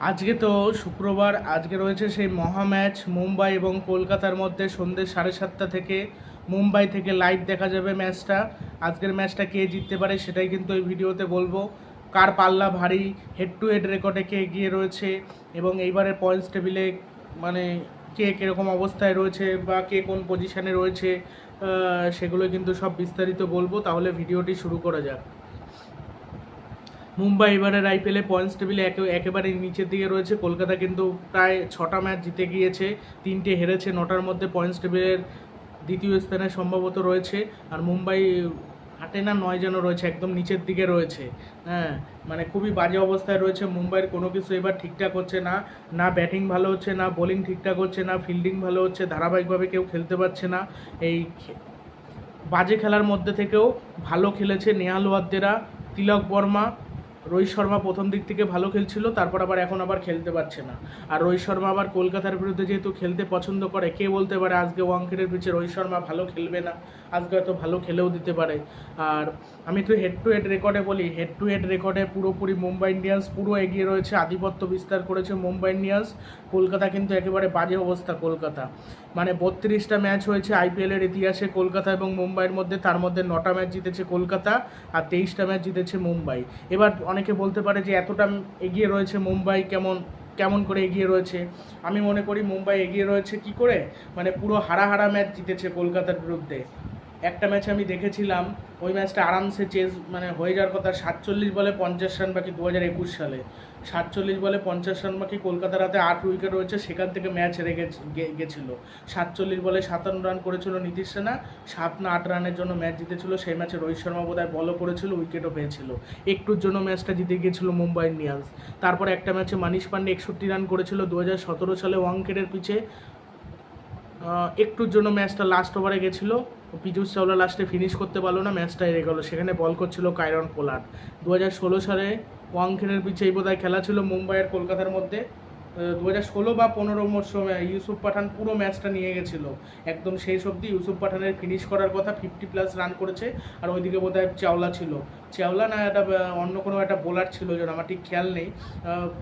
আজকে তো শুক্রবার, আজকে রয়েছে সেই মহা ম্যাচ মুম্বাই এবং কলকাতার মধ্যে সন্ধ্যে সাড়ে সাতটা থেকে মুম্বাই থেকে লাইভ দেখা যাবে ম্যাচটা। আজকের ম্যাচটা কে জিততে পারে সেটাই কিন্তু এই ভিডিওতে বলব। কার পাল্লা ভারী হেড টু হেড রেকর্ডে কে এগিয়ে রয়েছে এবং এইবারের পয়েন্টস টেবিলে মানে কে কীরকম অবস্থায় রয়েছে বা কে কোন পজিশনে রয়েছে সেগুলো কিন্তু সব বিস্তারিত বলব। তাহলে ভিডিওটি শুরু করা যাক। মুম্বাই এবারের আইপিএলে পয়েন্টস টেবিলে একে একেবারে নিচের দিকে রয়েছে। কলকাতা কিন্তু প্রায় ছটা ম্যাচ জিতে গিয়েছে, তিনটে হেরেছে, নটার মধ্যে পয়েন্টস টেবিলের দ্বিতীয় স্থানে সম্ভবত রয়েছে। আর মুম্বাই আটে না নয় যেন রয়েছে, একদম নিচের দিকে রয়েছে। হ্যাঁ মানে খুবই বাজে অবস্থায় রয়েছে মুম্বাইয়ের, কোনো কিছু এবার ঠিকঠাক হচ্ছে না। না ব্যাটিং ভালো হচ্ছে না বোলিং ঠিকঠাক হচ্ছে না ফিল্ডিং ভালো হচ্ছে, ধারাবাহিকভাবে কেউ খেলতে পারছে না। এই বাজে খেলার মধ্যে থেকেও ভালো খেলেছে নেহাল ওয়াদ্দেরা, তিলক বর্মা রোহিত শর্মা প্রথম দিক থেকে ভালো খেলছিল, তারপর আবার এখন আবার খেলতে পারছে না। আর রোহিত শর্মা আবার কলকাতার বিরুদ্ধে যেহেতু খেলতে পছন্দ করে, কে বলতে পারে আজকে ওয়াংখেড়ের পিছিয়ে রোহিত শর্মা ভালো খেলবে না? আজকে হয়তো ভালো খেলেও দিতে পারে। আর আমি তো হেড টু হেড রেকর্ডে বলি হেড টু হেড রেকর্ডে পুরোপুরি মুম্বাই ইন্ডিয়ান্স পুরো এগিয়ে রয়েছে, আধিপত্য বিস্তার করেছে মুম্বাই ইন্ডিয়ান্স। কলকাতা কিন্তু একেবারে বাজে অবস্থা কলকাতা। মানে বত্রিশটা ম্যাচ হয়েছে আইপিএলের ইতিহাসে কলকাতা এবং মুম্বাইয়ের মধ্যে, তার মধ্যে নটা ম্যাচ জিতেছে কলকাতা আর তেইশটা ম্যাচ জিতেছে মুম্বাই। এবার অনেকে বলতে পারে যে এতটা এগিয়ে রয়েছে মুম্বাই, কেমন কেমন করে এগিয়ে রয়েছে? আমি মনে করি মুম্বাই এগিয়ে রয়েছে কি করে? মানে পুরো হারা হারা ম্যাচ জিতেছে কলকাতার বিরুদ্ধে। একটা ম্যাচে আমি দেখেছিলাম, ওই ম্যাচটা আরামসে চেস মানে হয়ে যাওয়ার কথা সাতচল্লিশ বলে পঞ্চাশ রান বাকি দু হাজার একুশ সালে। সাতচল্লিশ বলে পঞ্চাশ রান বাকি কলকাতার হাতে আট উইকেট রয়েছে, সেখান থেকে ম্যাচ হেরে গেছিল। সাতচল্লিশ বলে সাতান্ন রান করেছিল নীতিশ সেনা সাত না আট রানের জন্য ম্যাচ জিতেছিল, সেই ম্যাচে রোহিত শর্মা বোধহয় বলও করেছিল উইকেটও পেয়েছিল। একটুর জন্য ম্যাচটা জিতে গিয়েছিল মুম্বাই ইন্ডিয়ান্স। তারপর একটা ম্যাচে মানিশ পান্ডে একষট্টি রান করেছিল দু হাজার সতেরো সালে ওয়াংকেটের পিছে। একটুর জন্য ম্যাচটা লাস্ট ওভারে গেছিল। পীযুষ চাওলা লাস্টে ফিনিশ করতে পারল না, ম্যাচটা হেরে গেলো। সেখানে বল করছিল কাইরন পোলার দু হাজার ষোলো সালে ওয়াংখেড়ের পিছিয়ে বোধহয় খেলা ছিল মুম্বাই আর কলকাতার মধ্যে। দু হাজার ষোলো বা পনেরো মরশুমে ইউসুফ পাঠান পুরো ম্যাচটা নিয়ে গেছিল। একদম শেষ অবধি ইউসুফ পাঠানের ফিনিশ করার কথা ফিফটি প্লাস রান করেছে। আর ওইদিকে বোধহয় চাওলা ছিল। চাওলা না, একটা অন্য কোনো একটা বোলার ছিল যেন আমার ঠিক খেয়াল নেই।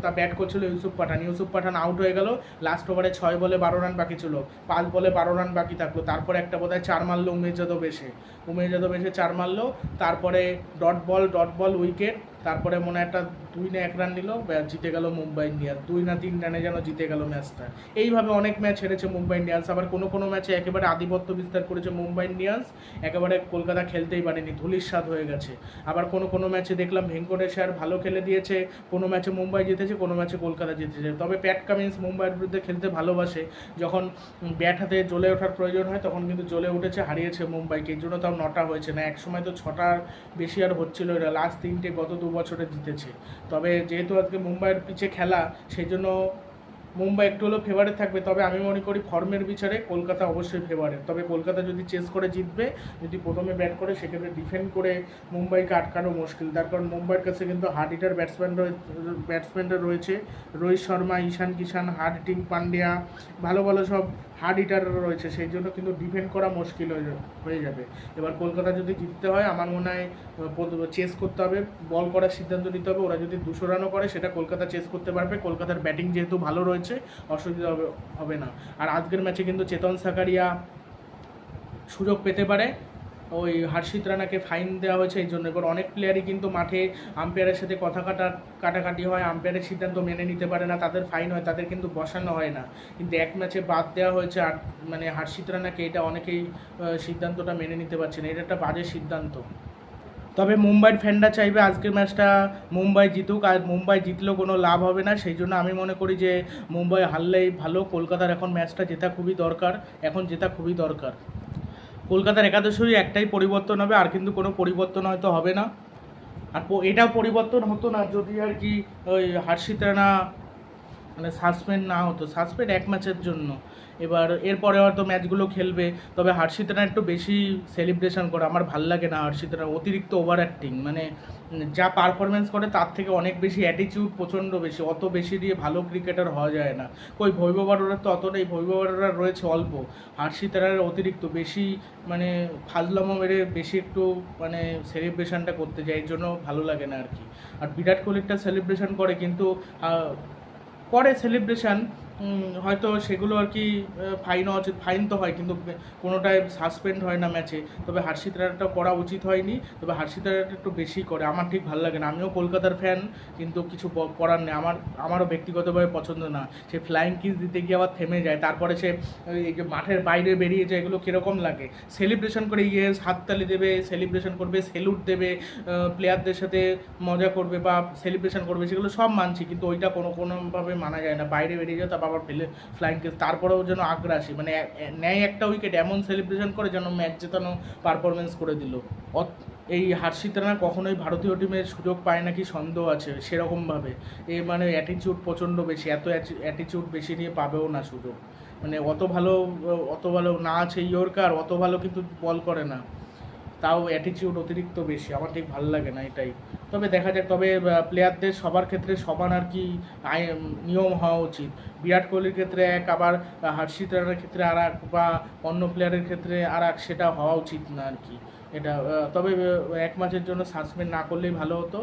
তা ব্যাট করছিল ইউসুফ পাঠান। ইউসুফ পাঠান আউট হয়ে গেল। লাস্ট ওভারে ছয় বলে বারো রান বাকি ছিল। পাঁচ বলে বারো রান বাকি থাকল। তারপরে একটা বোধহয় চার মারলো উমেশ যাদব এসে। উমেশ যাদব এসে চার মারলো। তারপরে dot ball dot ball wicket তারপরে মনে একটা দুই না এক রান নিল। জিতে গেল মুম্বাই ইন্ডিয়ান্স। দুই না তিন রানে যেন জিতে গেল ম্যাচটা। এইভাবে অনেক ম্যাচ হেরেছে মুম্বাই ইন্ডিয়ান্স। আবার কোনো কোনো ম্যাচে একেবারে আধিপত্য বিস্তার করেছে মুম্বাই ইন্ডিয়ান্স। একেবারে কলকাতা খেলতেই পারেনি। ধুলির স্বাদ হয়ে গেছে। আবার কোনো কোনো ম্যাচে দেখলাম ভেঙ্কটেশ্বর ভালো খেলে দিয়েছে, কোনো ম্যাচে মুম্বাই জিতেছে, কোনো ম্যাচে কলকাতা জিতেছে। তবে প্যাট কামিন্স মুম্বাইয়ের বিরুদ্ধে খেলতে ভালোবাসে। যখন ব্যাট হাতে জ্বলে ওঠার প্রয়োজন হয়, তখন কিন্তু জ্বলে উঠেছে, হারিয়েছে মুম্বাইকে। এই জন্য তাও নটা হয়েছে না, এক সময় তো ছটার বেশি আর হচ্ছিল, এরা লাস্ট তিনটে গত দু বছরে জিতেছে। তবে যেহেতু আজকে মুম্বাইয়ের পিছে খেলা, সেই জন্য মুম্বাই একটু হলেও ফেভারিট থাকবে। তবে আমি মনে করি ফর্মের বিচারে কলকাতা অবশ্যই ফেভারিট তবে কলকাতা যদি চেস করে জিতবে, যদি প্রথমে ব্যাট করে, সেক্ষেত্রে ডিফেন্ড করে মুম্বাইকে আটকানো মুশকিল। তার কারণ মুম্বাইয়ের কাছে কিন্তু হার্ড হিটার ব্যাটসম্যান ব্যাটসম্যানরা রয়েছে। রোহিত শর্মা, ঈশান কিষান হার্ড পান্ডিয়া, ভালো ভালো সব হার্ড হিটার রয়েছে। সেই জন্য কিন্তু ডিফেন্ড করা মুশকিল হয়ে যাবে। এবার কলকাতা যদি জিততে হয়, আমার মনে হয় চেস করতে হবে বল করার সিদ্ধান্ত নিতে হবে। ওরা যদি দুশো রানও করে, সেটা কলকাতা চেস করতে পারবে। কলকাতার ব্যাটিং যেহেতু ভালো রয়েছে অসুবিধা হবে হবে না। আর আজকের ম্যাচে কিন্তু চেতন সাকারিয়া সুযোগ পেতে পারে। ওই হর্ষিত রানাকে ফাইন দেওয়া হয়েছে, এই জন্য। এবার অনেক প্লেয়ারই কিন্তু মাঠে আম্পায়ারের সাথে কথা কাটা, কাটাকাটি হয়। আম্পায়ারের সিদ্ধান্ত মেনে নিতে পারে না, তাদের ফাইন হয়, তাদের কিন্তু বসানো হয় না। কিন্তু এক ম্যাচে বাদ দেওয়া হয়েছে, আর মানে হর্ষিত রানাকে এটা অনেকেই সিদ্ধান্তটা মেনে নিতে পারছে না। এটা একটা বাজে সিদ্ধান্ত। তবে মুম্বাইয়ের ফ্যানরা চাইবে আজকের ম্যাচটা মুম্বাই জিতুক, আর মুম্বাই জিতলেও কোনো লাভ হবে না। সেই জন্য আমি মনে করি যে মুম্বাই হারলেই ভালো। কলকাতার এখন ম্যাচটা জেতা খুবই দরকার। এখন জেতা খুবই দরকার। কলকাতার একাদশেরই একটাই পরিবর্তন হবে, আর কিন্তু কোনো পরিবর্তন হয়তো হবে না। আর এটাও পরিবর্তন হতো না যদি আর কি ওই হার্ষিত রানা মানে সাসপেন্ড না হতো। সাসপেন্ড এক ম্যাচের জন্য। এবার এরপরে হয়তো ম্যাচগুলো খেলবে, তবে হার্ষিত রানা একটু বেশি সেলিব্রেশন করে, আমার ভালো লাগে না হার্ষিত রানা অতিরিক্ত ওভার অ্যাক্টিং মানে যা পারফরমেন্স করে তার থেকে অনেক বেশি অ্যাটিটিউড প্রচণ্ড বেশি, অত বেশি দিয়ে ভালো ক্রিকেটার হওয়া যায় না। কই ভৈবব তো অত নেই ভৈবব আরোরা রয়েছে অল্প হার্ষিত রানার অতিরিক্ত বেশি মানে ফাজলামো মেরে বেশি একটু মানে সেলিব্রেশনটা করতে যায়, এর জন্য ভালো লাগে না আর কি। আর বিরাট কোহলিটা সেলিব্রেশন করে, কিন্তু করে সেলিব্রেশন হয়তো সেগুলো আর কি ফাইন উচিত ফাইন তো হয়, কিন্তু কোনোটায় সাসপেন্ড হয় না ম্যাচে তবে হার্ষিত রানাটা করা উচিত হয়নি, তবে হার্ষিত রানাটা একটু বেশি করে। আমার ঠিক ভালো লাগে না। আমিও কলকাতার ফ্যান কিন্তু কিছু করার নেই। আমার, আমারও ব্যক্তিগতভাবে পছন্দ না। সে ফ্লাইং কিস দিতে গিয়ে আবার থেমে যায়। তারপরে সে এই যে মাঠের বাইরে বেরিয়ে যায়, এগুলো কীরকম লাগে? সেলিব্রেশন করে ইয়ে হাততালি দেবে সেলিব্রেশন করবে সেলুট দেবে প্লেয়ারদের সাথে মজা করবে বা সেলিব্রেশন করবে, সেগুলো সব মানছি, কিন্তু ওইটা কোনো, কোনোভাবে মানা যায় না। বাইরে বেরিয়ে যায় তারপর আবার ফেলে ফ্লাইং কিস তারপরেও যেন আগ্রাসী মানে এ- একটা উইকেট এমন সেলিব্রেশন করে যেন ম্যাচ জেতানো পারফরমেন্স করে দিল। এই হার্ষিত রানা কখনোই ভারতীয় টিমের সুযোগ পায় নাকি সন্দেহ আছে সেরকমভাবে। এ মানে অ্যাটিচিউড প্রচণ্ড বেশি, এত অ্যাটিচিউড বেশি নিয়ে পাবেও না সুযোগ। মানে অত ভালো অত ভালো না আছে ইয়র্কার, অত ভালো কিন্তু বল করে না। তাও অ্যাটিচিউড অতিরিক্ত বেশি। আমার ঠিক ভালো লাগে না এটাই। তবে দেখা যাক, তবে প্লেয়ারদের সবার ক্ষেত্রে সমান আর কি নিয়ম হওয়া উচিত। বিরাট কোহলির ক্ষেত্রে এক, আবার হার্ষিত রানার ক্ষেত্রে আর এক বা অন্য প্লেয়ারের ক্ষেত্রে আর এক সেটা হওয়া উচিত না আর কি। এটা তবে এক মাসের জন্য সাসপেন্ড না করলেই ভালো হতো।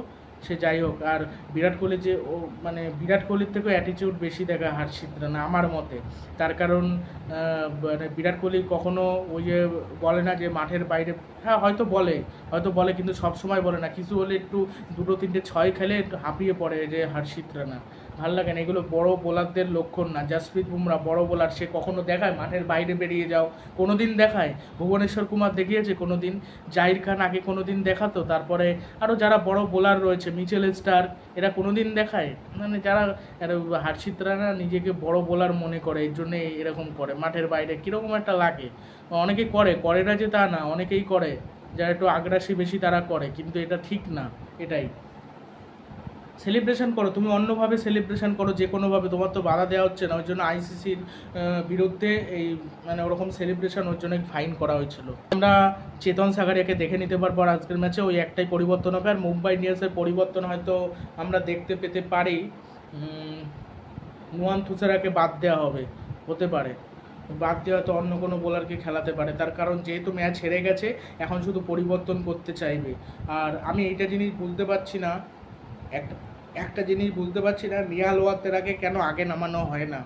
সে যাই হোক, আর বিরাট কোহলি যে ও মানে বিরাট কোহলির থেকেও অ্যাটিচিউড বেশি দেখা হার্ষিত রানা আমার মতে। তার কারণ মানে বিরাট কোহলি কখনো ওই যে বলে না যে মাঠের বাইরে হ্যাঁ হয়তো বলে হয়তো বলে কিন্তু সব সময় বলে না। কিছু হলে একটু দুটো, তিনটে, ছয় খেলে একটু হাঁপিয়ে পড়ে যে হার্ষিত রানা ভালো লাগে না। এগুলো বড় বোলারদের লক্ষণ না। জাসপ্রীত বুমরা বড় বোলার, সে কখনো দেখায়? মাঠের বাইরে বেরিয়ে যাও। কোনো দিন দেখায়? ভুবনেশ্বর কুমার দেখিয়েছে কোনো দিন জাহির খান আগে কোনো দিন দেখাতো? তারপরে আরও যারা বড় বোলার রয়েছে, মিচেল স্টার, এরা কোনো দিন দেখায়? মানে যারা হার্ষিত রানা নিজেকে বড় বোলার মনে করে, এর জন্য এরকম করে। মাঠের বাইরে কীরকম একটা লাগে? অনেকে করে করে না যে তা না, অনেকেই করে। যারা একটু আগ্রাসী বেশি তারা করে, কিন্তু এটা ঠিক না, এটাই। সেলিব্রেশন করো, তুমি অন্যভাবে সেলিব্রেশন করো, যে কোনোভাবে। তোমার তো বাধা দেওয়া হচ্ছে না, ওই জন্য আইসিসির বিরুদ্ধে এই মানে ওরকম সেলিব্রেশন ওর জন্য ফাইন করা হয়েছিল। আমরা চেতন সাগারিয়াকে দেখে নিতে পারব আজকের ম্যাচে ওই একটাই পরিবর্তন হবে। আর মুম্বাই ইন্ডিয়ান্সের পরিবর্তন হয়তো আমরা দেখতে পেতে পারি। নুয়ান থুসারাকে বাদ দেওয়া হবে, হতে পারে। বাদ দিয়ে হয়তো অন্য কোনো বোলারকে খেলাতে পারে। তার কারণ যেহেতু ম্যাচ হেরে গেছে, এখন শুধু পরিবর্তন করতে চাইবে। আর আমি এইটা জিনিস বুঝতে পারছি না একটা একটা জিনিস বুঝতে পারছি না রিয়াল ওয়াতেরাকে কেন আগে নামানো হয় না?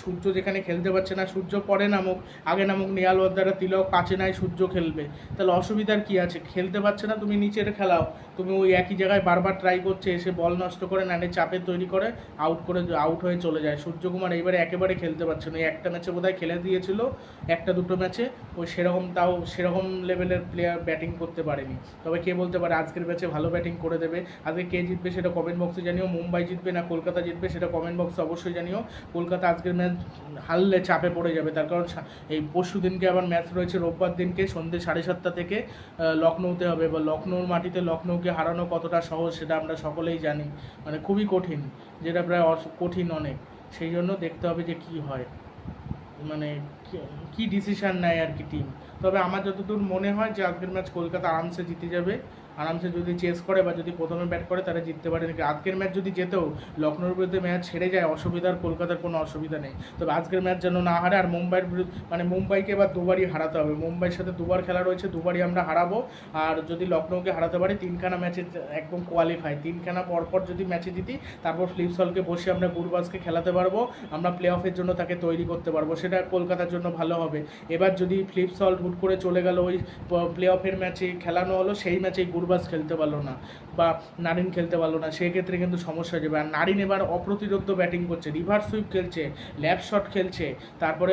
সূর্য যেখানে খেলতে পারছে না, সূর্য পরে নামুক, আগে নামুক, নিয়াল ওয়াদ্দারা তিলক পাচে নাই, সূর্য খেলবে। তাহলে অসুবিধার কি আছে? খেলতে পারছে না, তুমি নিচের খেলাও। তুমি ওই একই জায়গায় বারবার ট্রাই করছে, এসে বল নষ্ট করে নানে চাপে তৈরি করে আউট করে আউট হয়ে চলে যায়। সূর্যকুমার এইবারে একেবারে খেলতে পারছে না। একটা ম্যাচে বোধহয় খেলে দিয়েছিল, একটা দুটো ম্যাচে ওই সেরকম তাও, সেরকম লেভেলের প্লেয়ার ব্যাটিং করতে পারেনি। তবে কে বলতে পারে, আজকের ম্যাচে ভালো ব্যাটিং করে দেবে। আজকে কে জিতবে সেটা কমেন্ট বক্সে জানিও। মুম্বাই জিতবে না, কলকাতা জিতবে সেটা কমেন্ট বক্সে অবশ্যই জানিও। কলকাতা আজকের ম্যাচ হারলে চাপে পড়ে যাবে। তার কারণ এই পরশু দিনকে আবার ম্যাচ রয়েছে, রোববার দিনকে সন্ধ্যে সাড়ে সাতটা থেকে লখনৌতে হবে। বা লখনৌর মাটিতে লখনৌকে হারানো কতটা সহজ সেটা আমরা সকলেই জানি। মানে খুবই কঠিন, যেটা প্রায় কঠিন অনেক। সেই জন্য দেখতে হবে যে কি হয়। মানে কি ডিসিশন নেয় আর কি টিম তবে আমার যতদূর মনে হয় যে আজকের ম্যাচ কলকাতা আরামসে জিতে যাবে। আরামসে যদি চেস করে বা যদি প্রথমে ব্যাট করে তারা জিততে পারে আজকের ম্যাচ যদি যেতেও লখনৌর বিরুদ্ধে ম্যাচ ছেড়ে যায়, অসুবিধার কলকাতার কোনো অসুবিধা নেই। তবে আজকের ম্যাচ যেন না হারে, আর মুম্বাইয়ের বিরুদ্ধে মানে মুম্বাইকে এবার দুবারই হারাতে হবে। মুম্বাইয়ের সাথে দুবার খেলা রয়েছে, দুবারই আমরা হারাবো। আর যদি লখনৌকে হারাতে পারি, তিনখানা ম্যাচে একদম কোয়ালিফাই তিনখানা পরপর যদি ম্যাচে জিতি, তারপর ফ্লিপসলকে বসে আমরা গুরবাজকে খেলাতে পারব। আমরা প্লে অফের জন্য তাকে তৈরি করতে পারব। সেটা কলকাতার জন্য ভালো হবে। এবার যদি ফ্লিপসল হুট করে চলে গেল, ওই প্লে অফের ম্যাচে খেলানো হলো, সেই ম্যাচেই গুরবাজ খেলতে পারল না বা নারিন খেলতে পারল না, সেক্ষেত্রে কিন্তু সমস্যা হয়ে যাবে। আর নারিন এবার অপ্রতিরোধ ব্যাটিং করছে, রিভার্স সুইপ খেলছে, ল্যাপ শট খেলছে, তারপরে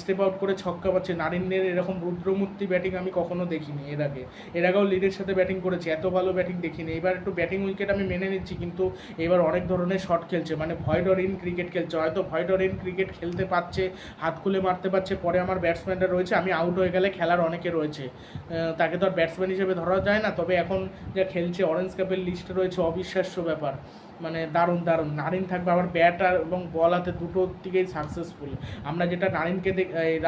স্টেপ আউট করে ছক্কা পাচ্ছে। নারিনের এরকম রুদ্রমূর্তি ব্যাটিং আমি কখনো দেখিনি এর আগে। এর আগেও লিডের সাথে ব্যাটিং করেছে, এত ভালো ব্যাটিং দেখিনি। এবার একটু ব্যাটিং উইকেট আমি মেনে নিচ্ছি, কিন্তু এবার অনেক ধরনের শট খেলছে মানে ভয়েডর ইন ক্রিকেট খেলছে। হয়তো ভয়েডর ইন ক্রিকেট খেলতে পারছে, হাত খুলে মারতে পারছে, পরে আমার ব্যাটসম্যানরা রয়েছে, আমি আউট হয়ে গেলে খেলার অনেকে রয়েছে। তাকে তো আর ব্যাটসম্যান হিসেবে ধরা যায় না, তবে এখন যা খেলছে অরেঞ্জ কাপের লিস্টে রয়েছে, অবিশ্বাস্য ব্যাপার। মানে দারুণ দারুণ। নারিন থাকবে আবার ব্যাট আর এবং বল হাতে দুটোর দিকেই সাকসেসফুল আমরা যেটা নারিনকে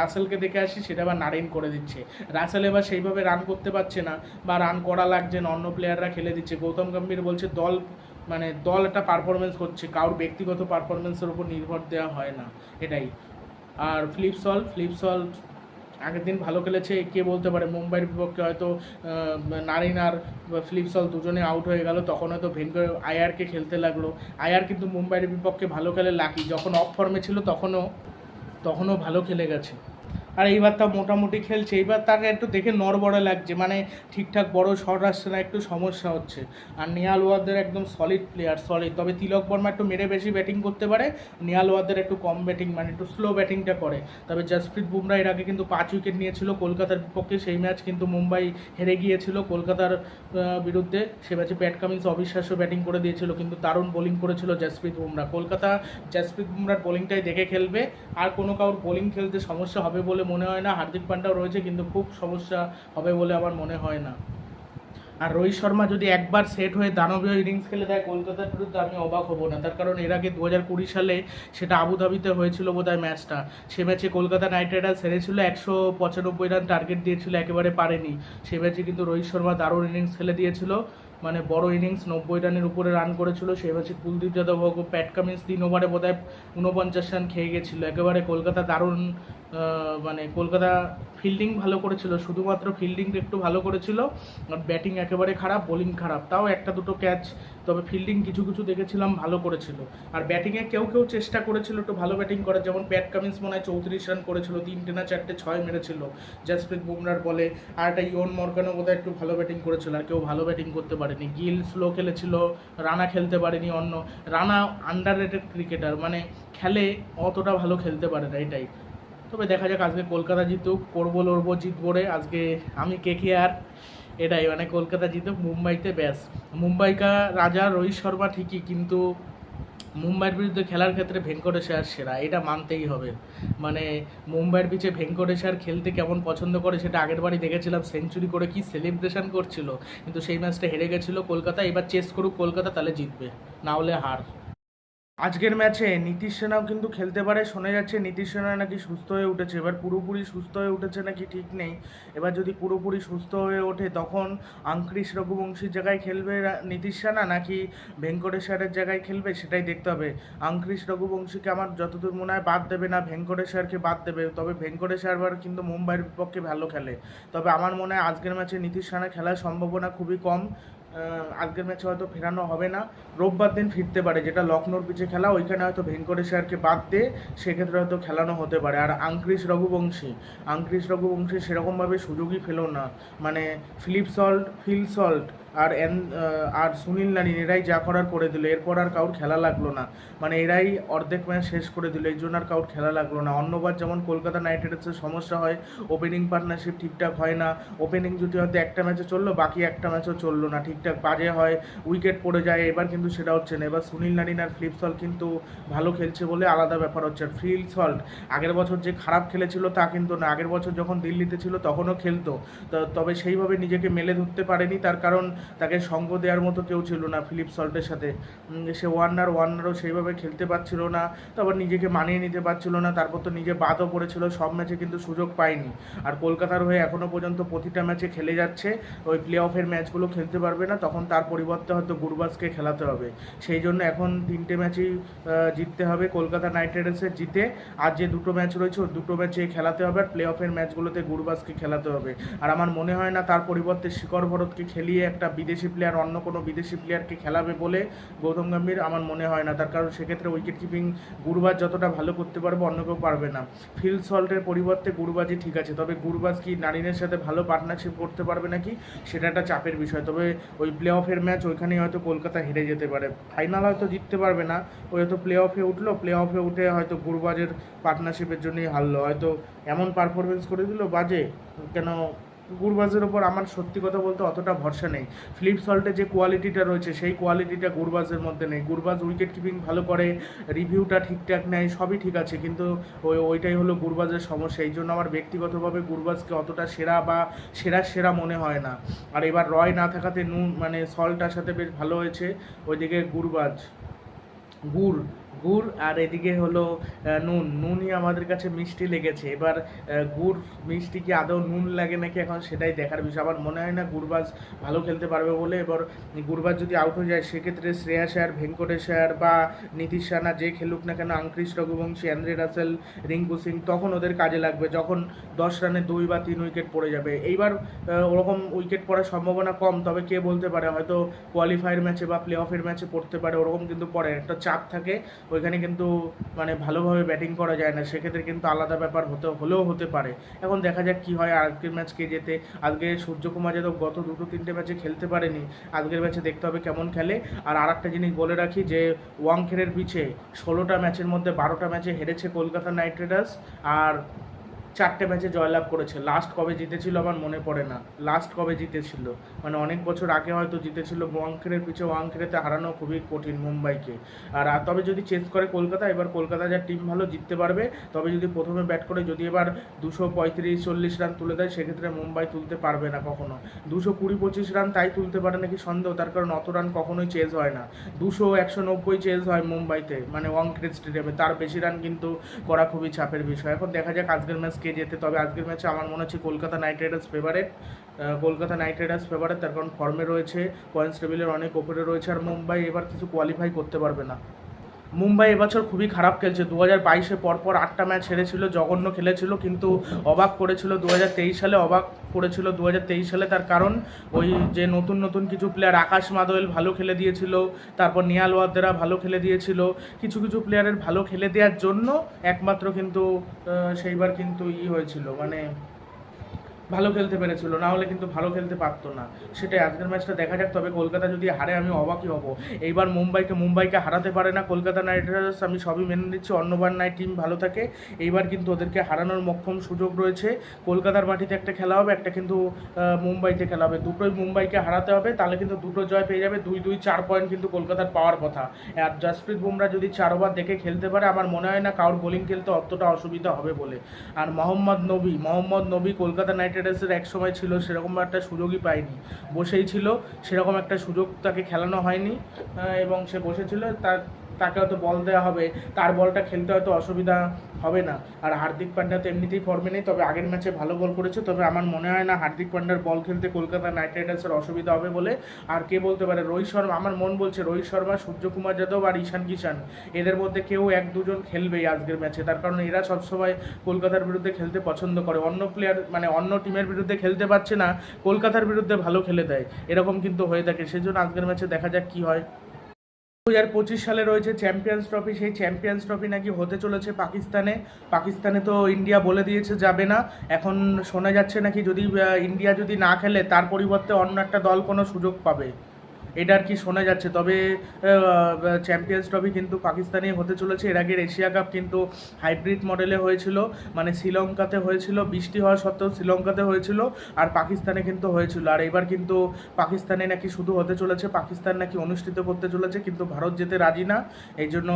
রাসেলকে দেখে আসি, সেটা আবার নারিন করে দিচ্ছে। রাসেল এবার সেইভাবে রান করতে পারছে না বা রান করা লাগছে না, অন্য প্লেয়াররা খেলে দিচ্ছে। গৌতম গম্ভীর বলছে, দল মানে দল একটা পারফরমেন্স করছে। কারোর ব্যক্তিগত পারফরমেন্সের উপর নির্ভর দেওয়া হয় না। এটাই। আর ফ্লিপসল ফ্লিপসল আগের দিন ভালো খেলেছে, কে বলতে পারে? মুম্বাইয়ের বিপক্ষে হয়তো নারিন আর ফ্লিপসল দুজনে আউট হয়ে গেল, তখন হয়তো ভেঙ্কর আয়ারকে খেলতে লাগল। আয়ার কিন্তু মুম্বাইয়ের বিপক্ষে ভালো খেলে লাকি যখন অফ ফর্মে ছিল তখনও তখনও ভালো খেলে গেছে। আর এইবার তা মোটামুটি খেলছে। এইবার তাকে একটু দেখে নড়বড়ে লাগছে। মানে ঠিকঠাক বড় শট আসছে না, একটু সমস্যা হচ্ছে। আর নিয়াল ওয়ারদের একদম সলিড প্লেয়ার সলিড তবে তিলক বর্মা একটু মেরে বেশি ব্যাটিং করতে পারে। নিয়াল ওয়ারদের একটু কম ব্যাটিং মানে একটু স্লো ব্যাটিংটা করে। তবে জসপ্রীত বুমরা এর আগে কিন্তু পাঁচ উইকেট নিয়েছিল কলকাতার বিপক্ষে। সেই ম্যাচ কিন্তু মুম্বাই হেরে গিয়েছিল কলকাতার বিরুদ্ধে। সে ম্যাচে প্যাট কামিন্স অবিশ্বাস্য ব্যাটিং করে দিয়েছিল, কিন্তু দারুণ বোলিং করেছিল জসপ্রীত বুমরা। কলকাতা জসপ্রীত বুমরার বোলিংটাই দেখে খেলবে। আর কোনো কারোর বোলিং খেলতে সমস্যা হবে বলে মনে হয় না, হার্দিক পান্ডাও রয়েছে কিন্তু খুব সমস্যা হবে বলে আমার মনে হয় না। আর রোহিত শর্মা যদি একবার সেট হয়ে দানবীয় ইনিংস খেলে দেয় কলকাতার বিরুদ্ধে, আমি অবাক হব না। তার কারণ এর আগে দু হাজার কুড়ি সালে সেটা আবুধাবিতে হয়েছিল বোধহয় ম্যাচটা সে ম্যাচে কলকাতা নাইট রাইডার্স হেরেছিল, একশো পঁচানব্বই রান টার্গেট দিয়েছিল, একেবারে পারেনি। সে ম্যাচে কিন্তু রোহিত শর্মা দারুণ ইনিংস খেলে দিয়েছিল মানে বড় ইনিংস নব্বই রানের উপরে রান করেছিল। সেই ম্যাচে কুলদীপ যাদব হোক প্যাট কামিন্স তিন ওভারে বোধহয় উনপঞ্চাশ রান খেয়ে গেছিল। একেবারে কলকাতা দারুণ মানে কলকাতা ফিল্ডিং ভালো করেছিল, শুধুমাত্র ফিল্ডিং একটু ভালো করেছিল, আর ব্যাটিং একেবারে খারাপ বোলিং খারাপ, তাও একটা দুটো ক্যাচ তবে ফিল্ডিং কিছু কিছু দেখেছিলাম ভালো করেছিল। আর ব্যাটিংয়ে কেউ কেউ চেষ্টা করেছিল একটু ভালো ব্যাটিং করার, যেমন প্যাট কামিন্স মনে হয় চৌত্রিশ রান করেছিল, তিনটে না চারটে ছয় মেরেছিল জাসপ্রীত বুমরার বলে, আর একটা ইয়ন মর্গানও বোধহয় একটু ভালো ব্যাটিং করেছিল, আর কেউ ভালো ব্যাটিং করতে পারেনি। গিল স্লো খেলেছিল রানা খেলতে পারেনি অন্য রানা আন্ডার রেটেড ক্রিকেটার মানে খেলে অতটা ভালো খেলতে পারে না, এটাই। তবে দেখা যাক, আজকে কলকাতা জিতুক, করব, লড়বো, জিতবো রে। আজকে আমি কে কে আর এটাই মানে কলকাতা জিতুক, মুম্বাইতে ব্যাস। মুম্বাইকা রাজা রোহিত শর্মা ঠিকই, কিন্তু মুম্বাইয়ের বিরুদ্ধে খেলার ক্ষেত্রে ভেঙ্কটেশ্বর সেরা, এটা মানতেই হবে। মানে মুম্বাইয়ের পিছে ভেঙ্কটেশ্বর খেলতে কেমন পছন্দ করে, সেটা আগের বারই দেখেছিলাম, সেঞ্চুরি করে কি সেলিব্রেশন করছিল, কিন্তু সেই ম্যাচটা হেরে গেছিল কলকাতা, এবার চেস করুক কলকাতা, তাহলে জিতবে, না হলে হার। আজকের ম্যাচে নীতিশ সেনাও কিন্তু খেলতে পারে, শোনা যাচ্ছে নীতিশ সেনা নাকি সুস্থ হয়ে উঠেছে। এবার পুরোপুরি সুস্থ হয়ে উঠেছে নাকি ঠিক নেই। এবার যদি পুরোপুরি সুস্থ হয়ে ওঠে, তখন আংক্রিস রঘুবংশীর জায়গায় খেলবে নীতিশ সেনা নাকি ভেঙ্কটেশ্বরের জায়গায় খেলবে, সেটাই দেখতে হবে। আংক্রিস রঘুবংশীকে আমার যতদূর মনে হয় বাদ দেবে না, ভেঙ্কটেশ্বরকে বাদ দেবে। তবে ভেঙ্কটেশ্বর কিন্তু মুম্বাইয়ের বিপক্ষে ভালো খেলে। তবে আমার মনে হয় আজকের ম্যাচে নীতিশ সেনা খেলার সম্ভাবনা খুবই কম। আজকের ম্যাচে হয়তো ফেরানো হবে না। রোববার দিন ফিরতে পারে, যেটা লখনৌর পিছে খেলা, ওইখানে হয়তো ভেঙ্কটেশ্বরকে বাদ দিয়ে সেক্ষেত্রে হয়তো খেলানো হতে পারে। আর আংক্রিস রঘুবংশী আংক্রিস রঘুবংশী সেরকমভাবে সুযোগই ফেলো না। মানে ফিলিপ সল্ট, ফিল সল্ট আর এন আর সুনীল নারিন, এরাই যা করার করে দিল। এরপর আর কাউর খেলা লাগল না। মানে এরাই অর্ধেক ম্যাচ শেষ করে দিল। এই জন্য আর কাউর খেলা লাগল না। অন্যবার যেমন কলকাতা নাইট রাইডার্সের সমস্যা হয় ওপেনিং পার্টনারশিপ ঠিকঠাক হয় না। ওপেনিং যদি হয়তো একটা ম্যাচে চলল, বাকি একটা ম্যাচও চলল না। ঠিকঠাক বাজে হয় উইকেট পড়ে যায়, এবার কিন্তু সেটা হচ্ছে না। এবার সুনীল নারিন আর ফ্লিপ সল্ট কিন্তু ভালো খেলছে বলে আলাদা ব্যাপার হচ্ছে। আর ফিল সল্ট আগের বছর যে খারাপ খেলেছিল তা কিন্তু না। আগের বছর যখন দিল্লিতে ছিল তখনও খেলতো। তবে সেইভাবে নিজেকে মেলে ধরতে পারেনি। তার কারণ তাকে সঙ্গ দেওয়ার মতো কেউ ছিল না ফিলিপ সল্টের সাথে। সে ওয়ার্নার, ওয়ার্নারও সেইভাবে খেলতে পারছিল না, তারপর নিজেকে মানিয়ে নিতে পারছিল না, তারপর তো নিজে বাদও পড়েছিল, সব ম্যাচে কিন্তু সুযোগ পায়নি। আর কলকাতার হয়ে এখনও পর্যন্ত প্রতিটা ম্যাচে খেলে যাচ্ছে, ওই প্লে অফের ম্যাচগুলো খেলতে পারবে না, তখন তার পরিবর্তে হয়তো গুরবাজকে খেলাতে হবে। সেই জন্য এখন তিনটে ম্যাচই জিততে হবে, কলকাতা নাইট রাইডার্সের জিতে। আর যে দুটো ম্যাচ রয়েছে ওই দুটো ম্যাচে খেলাতে হবে, আর প্লে অফের ম্যাচগুলোতে গুরবাজকে খেলাতে হবে। আর আমার মনে হয় না তার পরিবর্তে শিকর ভরতকে খেলিয়ে একটা বিদেশি প্লেয়ার অন্য কোনো বিদেশি প্লেয়ারকে খেলাবে বলে গৌতম গম্ভীর আমার মনে হয় না। তার কারণ সেক্ষেত্রে উইকেট কিপিং গুরবাজ যতটা ভালো করতে পারবে অন্য কেউ পারবে না। ফিল সল্টের পরিবর্তে গুরবাজই ঠিক আছে। তবে গুরবাজ কি নারিনের সাথে ভালো পার্টনারশিপ করতে পারবে নাকি সেটা একটা চাপের বিষয়। তবে ওই প্লে অফের ম্যাচ ওইখানেই হয়তো কলকাতা হেরে যেতে পারে। ফাইনাল হয়তো জিততে পারবে না। ওই হয়তো প্লে অফে উঠল। প্লে অফে উঠে হয়তো গুরবাজের পার্টনারশিপের জন্যই হারলো। হয়তো এমন পারফরমেন্স করে দিল বাজে। কেন গুরবাজের ওপর আমার সত্যি কথা বলতে অতটা ভরসা নেই। ফ্লিপ সল্টে যে কোয়ালিটিটা রয়েছে, সেই কোয়ালিটিটা গুরবাজের মধ্যে নেই। গুরবাজ উইকেট কিপিং ভালো করে রিভিউটা ঠিকঠাক নেয়, সবই ঠিক আছে, কিন্তু ওই ওইটাই হলো গুরবাজের সমস্যা। এই জন্য আমার ব্যক্তিগতভাবে গুরবাজকে অতটা সেরা বা সেরা সেরা মনে হয় না। আর এবার রয় না থাকাতে নুন মানে সল্ট আসাতে বেশ ভালো হয়েছে। ওইদিকে গুরবাজ, গুড় গুড় আর এদিকে হলো নুন। নুনই আমাদের কাছে মিষ্টি লেগেছে। এবার গুড়, মিষ্টি কি আদৌ নুন লাগে নাকি এখন সেটাই দেখার বিষয়। আমার মনে হয় না গুরবাজ ভালো খেলতে পারবে বলে। এবার গুরবাজ যদি আউট হয়ে যায়, সেক্ষেত্রে শ্রেয়া স্যার ভেঙ্কটেশ স্যার বা নীতিশ রানা যে খেলুক না কেন আংক্রিস রঘুবংশী অ্যান্দ্রে রাসেল, রিঙ্কু সিং, তখন ওদের কাজে লাগবে। যখন দশ রানে দুই বা তিন উইকেট পড়ে যাবে। এইবার ওরকম উইকেট পড়ার সম্ভাবনা কম। তবে কে বলতে পারে? হয়তো কোয়ালিফায়ার ম্যাচে বা প্লে অফের ম্যাচে পড়তে পারে, ওরকম কিন্তু পড়ে। একটা চাপ থাকে। ওইখানে কিন্তু মানে ভালোভাবে ব্যাটিং করা যায় না। সেক্ষেত্রে কিন্তু আলাদা ব্যাপার হতে হলেও হতে পারে। এখন দেখা যাক কি হয় আজকের ম্যাচ কে যেতে আজকে সূর্যকুমার যাদব গত দুটো, তিনটে ম্যাচে খেলতে পারেনি। আজকের ম্যাচে দেখতে হবে কেমন খেলে। আর আর একটা জিনিস বলে রাখি যে, ওয়াংখেড়ের পিছে ষোলোটা ম্যাচের মধ্যে বারোটা ম্যাচে হেরেছে কলকাতা নাইট রাইডার্স। আর চারটে ম্যাচে জয়লাভ করেছে। লাস্ট কবে জিতেছিল আমার মনে পড়ে না। লাস্ট কবে জিতেছিল? মানে অনেক বছর আগে হয়তো জিতেছিল ওয়াংখেড়ের পিছে, ওয়াংখেড়েতে হারানো খুবই কঠিন মুম্বাইকে। আর তবে যদি চেস করে কলকাতা, এবার কলকাতা যার টিম ভালো, জিততে পারবে। তবে যদি প্রথমে ব্যাট করে যদি এবার দুশো পঁয়ত্রিশ, চল্লিশ রান তুলে দেয়, সেক্ষেত্রে মুম্বাই তুলতে পারবে না কখনো। দুশো কুড়ি, পঁচিশ রান তাই তুলতে পারে নাকি সন্দেহ? তার কারণ অত রান কখনোই চেজ হয় না। দুশো একশো নব্বই চেজ হয় মুম্বাইতে মানে ওয়াংখেড়ে স্টেডিয়ামে তার বেশি রান কিন্তু করা খুবই চাপের বিষয়। এখন দেখা যাক আজকের ম্যাচ কে যেতে, তবে আজকের ম্যাচে আমার মনে হচ্ছে Kolkata Knight Riders favourite Kolkata Knight Riders favourite তার কারণ ফর্মে রয়েছে পয়েন্টস টেবিলের অনেক ওপরে রয়েছে, আর মুম্বাই এবার কিছু কোয়ালিফাই করতে পারবে না। মুম্বাই এবছর খুবই খারাপ খেলছে। দু হাজার বাইশে পরপর আটটা ম্যাচ হেরেছিল, জঘন্য খেলেছিল, কিন্তু অবাক করেছিল দু হাজার তেইশ সালে, অবাক করেছিল দু হাজার তেইশ সালে তার কারণ ওই যে নতুন নতুন কিছু প্লেয়ার আকাশ মাদোয়েল ভালো খেলে দিয়েছিল, তারপর নিয়াল ওয়াদ্দেরা ভালো খেলে দিয়েছিল। কিছু কিছু প্লেয়ারের ভালো খেলে দেওয়ার জন্য একমাত্র কিন্তু সেইবার কিন্তু ই হয়েছিল মানে ভালো খেলতে পেরেছিল, না হলে কিন্তু ভালো খেলতে পারতো না। সেটাই আজকের ম্যাচটা দেখা যাক, তবে কলকাতা যদি হারে আমি অবাকই হব। এইবার মুম্বাইকে মুম্বাইকে হারাতে পারে না কলকাতা নাইট রাইডার্স, আমি সবই মেনে নিচ্ছি অন্যবার নাই টিম ভালো থাকে। এইবার কিন্তু ওদেরকে হারানোর মক্ষম সুযোগ রয়েছে। কলকাতার মাটিতে একটা খেলা হবে, একটা কিন্তু মুম্বাইতে খেলা হবে। দুটোই মুম্বাইকে হারাতে হবে, তাহলে কিন্তু দুটো জয় পেয়ে যাবে, দুই দুই, চার পয়েন্ট কিন্তু কলকাতার পাওয়ার কথা। আর জাসপ্রীত বুমরা যদি চার ওভার দেখে খেলতে পারে, আমার মনে হয় না কারোর বোলিং খেলতে অতটা অসুবিধা হবে বলে। আর মোহাম্মদ নবী মোহাম্মদ নবী কলকাতা নাইট রাইডার্সের এক সময় ছিল, সেরকম একটা সুযোগই পায়নি। বসেই ছিল, সেরকম একটা সুযোগ তাকে খেলানো হয়নি এবং সে বসেছিল, তার তাকে হয়তো বল দেওয়া হবে। তার বলটা খেলতে হয়তো অসুবিধা হবে না। আর হার্দিক পান্ডা তো এমনিতেই ফর্মে নেই, তবে আগের ম্যাচে ভালো বল করেছে। তবে আমার মনে হয় না হার্দিক পান্ডার বল খেলতে কলকাতা নাইট রাইডার্সের অসুবিধা হবে বলে আর কে বলতে পারে। রোহিত শর্মা, আমার মন বলছে রোহিত শর্মা, সূর্যকুমার যাদব আর ঈশান কিষান এদের মধ্যে কেউ এক দুজন খেলবেই আজকের ম্যাচে। তার কারণ এরা সবসময় কলকাতার বিরুদ্ধে খেলতে পছন্দ করে। অন্য প্লেয়ার মানে অন্য টিমের বিরুদ্ধে খেলতে পারছে না, কলকাতার বিরুদ্ধে ভালো খেলে দেয়। এরকম কিন্তু হয়ে থাকে। সেজন্য আজকের ম্যাচে দেখা যাক কি হয়। হাজার পঁচিশ সালে রয়েছে চ্যাম্পিয়ন্স ট্রফি সেই চ্যাম্পিয়ন্স ট্রফি নাকি হতে চলেছে পাকিস্তানে। পাকিস্তানে তো ইন্ডিয়া বলে দিয়েছে, যাবে না। এখন শোনা যাচ্ছে নাকি যদি ইন্ডিয়া যদি না খেলে, তার পরিবর্তে অন্য একটা দল কোনো সুযোগ পাবে। এটা আর কি শোনা যাচ্ছে। তবে চ্যাম্পিয়ন্স ট্রফি কিন্তু পাকিস্তানেই হতে চলেছে। এর আগের এশিয়া কাপ কিন্তু হাইব্রিড মডেলে হয়েছিল। মানে শ্রীলঙ্কাতে হয়েছিল, বৃষ্টি হওয়া সত্ত্বেও শ্রীলঙ্কাতে হয়েছিল আর পাকিস্তানে কিন্তু হয়েছিল। আর এবার কিন্তু পাকিস্তানে নাকি শুধু হতে চলেছে, পাকিস্তান নাকি অনুষ্ঠিত করতে চলেছে, কিন্তু ভারত যেতে রাজি না। এই জন্য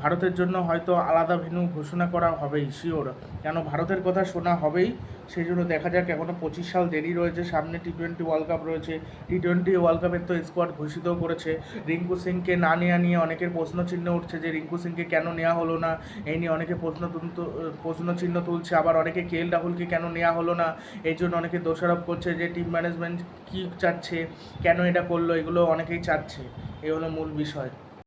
ভারতের জন্য হয়তো আলাদা ভেন্যু ঘোষণা করা হবেই শিওর কেন ভারতের কথা শোনা হবেই, সেই জন্য দেখা যাক। এখনও পঁচিশ সাল দেরি রয়েছে, সামনে টি টোয়েন্টি ওয়ার্ল্ড কাপ রয়েছে। টি টোয়েন্টি ওয়ার্ল্ড কাপের তো স্কোয়াড ঘোষিতও করেছে। রিঙ্কু সিংকে না নেওয়া নিয়ে অনেকের প্রশ্ন চিহ্ন উঠছে যে, রিঙ্কু সিংকে কেন নেওয়া হলো না? এই নিয়ে অনেকে প্রশ্ন প্রশ্ন চিহ্ন তুলছে। আবার অনেকে কে এল রাহুলকে কেন নেওয়া হলো না? এই জন্য অনেকে দোষারোপ করছে যে, টিম ম্যানেজমেন্ট কী চাচ্ছে? কেন এটা করল? এগুলো অনেকেই চাচ্ছে। এই হলো মূল বিষয়।